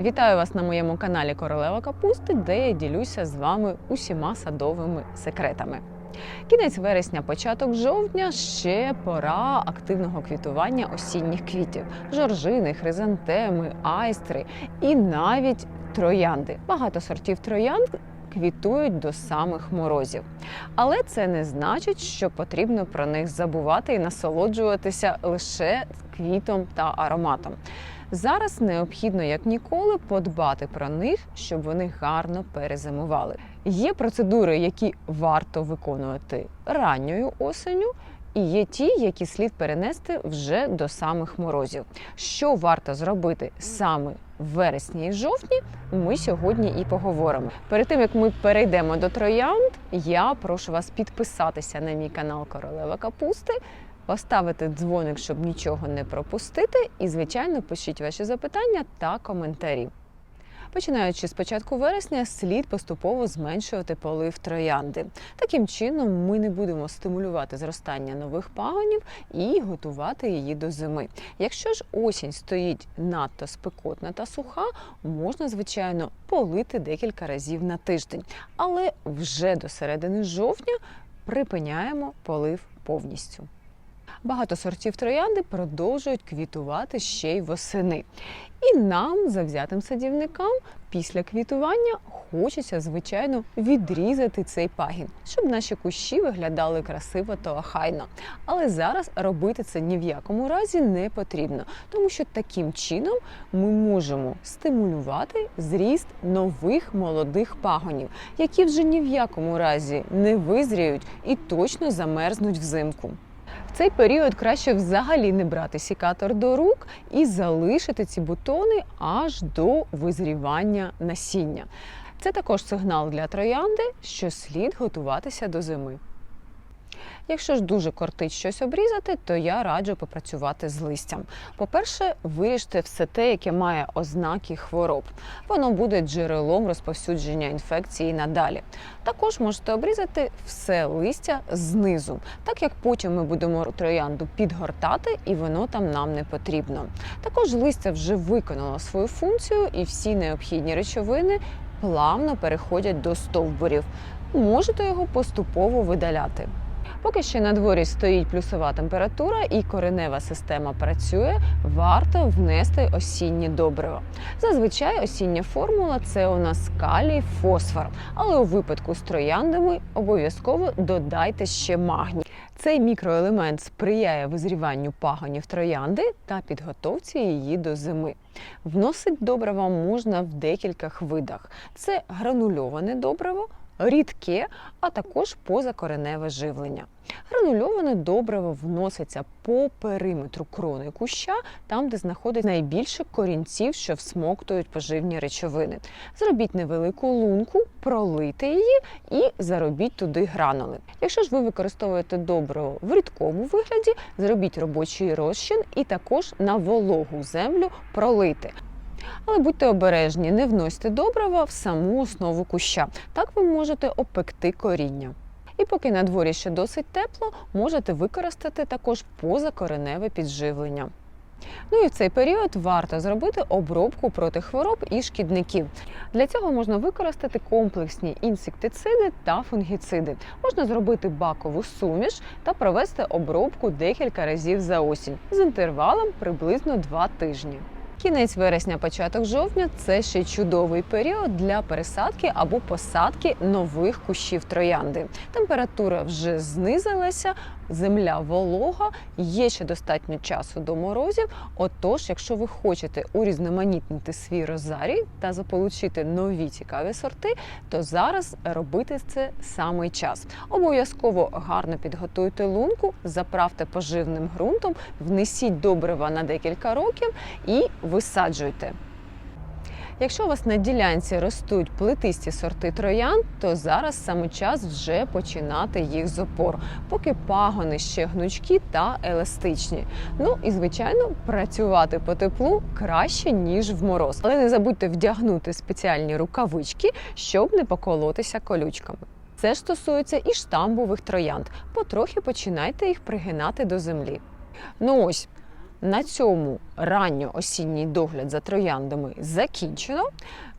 Вітаю вас на моєму каналі Королева Капусти, де я ділюся з вами усіма садовими секретами. Кінець вересня, початок жовтня ще пора активного квітування осінніх квітів: жоржини, хризантеми, айстри і навіть троянди. Багато сортів троянд квітують до самих морозів. Але це не значить, що потрібно про них забувати і насолоджуватися лише квітом та ароматом. Зараз необхідно як ніколи подбати про них, щоб вони гарно перезимували. Є процедури, які варто виконувати ранньою осенню. І є ті, які слід перенести вже до самих морозів. Що варто зробити саме в вересні і жовтні, ми сьогодні і поговоримо. Перед тим як ми перейдемо до троянд, я прошу вас підписатися на мій канал Королева Капусти, поставити дзвоник, щоб нічого не пропустити, і, звичайно, пишіть ваші запитання та коментарі. Починаючи з початку вересня, слід поступово зменшувати полив троянди. Таким чином, ми не будемо стимулювати зростання нових пагонів і готувати її до зими. Якщо ж осінь стоїть надто спекотна та суха, можна звичайно полити декілька разів на тиждень, але вже до середини жовтня припиняємо полив повністю. Багато сортів троянди продовжують квітувати ще й восени. І нам, завзятим садівникам, після квітування хочеться, звичайно, відрізати цей пагін, щоб наші кущі виглядали красиво та охайно. Але зараз робити це ні в якому разі не потрібно, тому що таким чином ми можемо стимулювати зріст нових молодих пагонів, які вже ні в якому разі не визріють і точно замерзнуть взимку. Цей період краще взагалі не брати сікатор до рук і залишити ці бутони аж до визрівання насіння. Це також сигнал для троянди, що слід готуватися до зими. Якщо ж дуже кортить щось обрізати, то я раджу попрацювати з листям. По-перше, виріжте все те, яке має ознаки хвороб. Воно буде джерелом розповсюдження інфекції надалі. Також можете обрізати все листя знизу, так як потім ми будемо троянду підгортати і воно там нам не потрібно. Також листя вже виконало свою функцію, і всі необхідні речовини плавно переходять до стовбурів. Можете його поступово видаляти. Поки ще на дворі стоїть плюсова температура і коренева система працює, варто внести осіннє добриво. Зазвичай осіння формула це у нас калій, фосфор, але у випадку з трояндами обов'язково додайте ще магній. Цей мікроелемент сприяє визріванню пагонів троянди та підготовці її до зими. Вносить добрива можна в декількох видах: це гранульоване добриво рідке, а також позакореневе живлення. Гранульоване добриво вноситься по периметру крони куща, там, де знаходиться найбільше корінців, що всмоктують поживні речовини. Зробіть невелику лунку, пролийте її і заробіть туди гранули. Якщо ж ви використовуєте добриво в рідкому вигляді, зробіть робочий розчин і також на вологу землю пролийте. Але будьте обережні, не вносьте добрива в саму основу куща. Так ви можете опекти коріння. І поки на дворі ще досить тепло, можете використати також позакореневе підживлення. Ну і в цей період варто зробити обробку проти хвороб і шкідників. Для цього можна використати комплексні інсектициди та фунгіциди. Можна зробити бакову суміш та провести обробку декілька разів за осінь з інтервалом приблизно 2 тижні. Кінець вересня, початок жовтня це ще чудовий період для пересадки або посадки нових кущів троянди. Температура вже знизилася, земля волога, є ще достатньо часу до морозів. Отож, якщо ви хочете урізноманітнити свій розарій та заполучити нові цікаві сорти, то зараз робити це самий час. Обов'язково гарно підготуйте лунку, заправте поживним ґрунтом, внесіть добрива на декілька років і висаджуйте. Якщо у вас на ділянці ростуть плетисті сорти троян, то зараз саме час вже починати їх з опор, поки пагони ще гнучкі та еластичні. Ну і звичайно, працювати по теплу краще ніж в мороз. Але не забудьте вдягнути спеціальні рукавички, щоб не поколотися колючками. Це ж стосується і штамбових троянд. Потрохи починайте їх пригинати до землі. Ну ось. На цьому ранньо-осінній догляд за трояндами закінчено.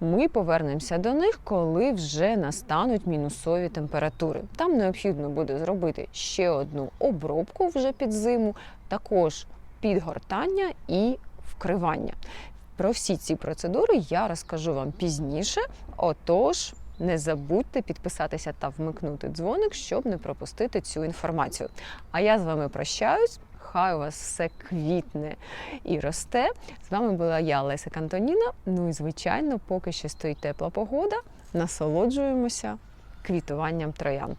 Ми повернемося до них, коли вже настануть мінусові температури. Там необхідно буде зробити ще одну обробку вже під зиму, також підгортання і вкривання. Про всі ці процедури я розкажу вам пізніше. Отож, не забудьте підписатися та вмикнути дзвоник, щоб не пропустити цю інформацію. А я з вами прощаюсь. Хай у вас все квітне і росте. З вами була я, Леся Кантоніна. Ну і звичайно, поки що стоїть тепла погода, насолоджуємося квітуванням троянд.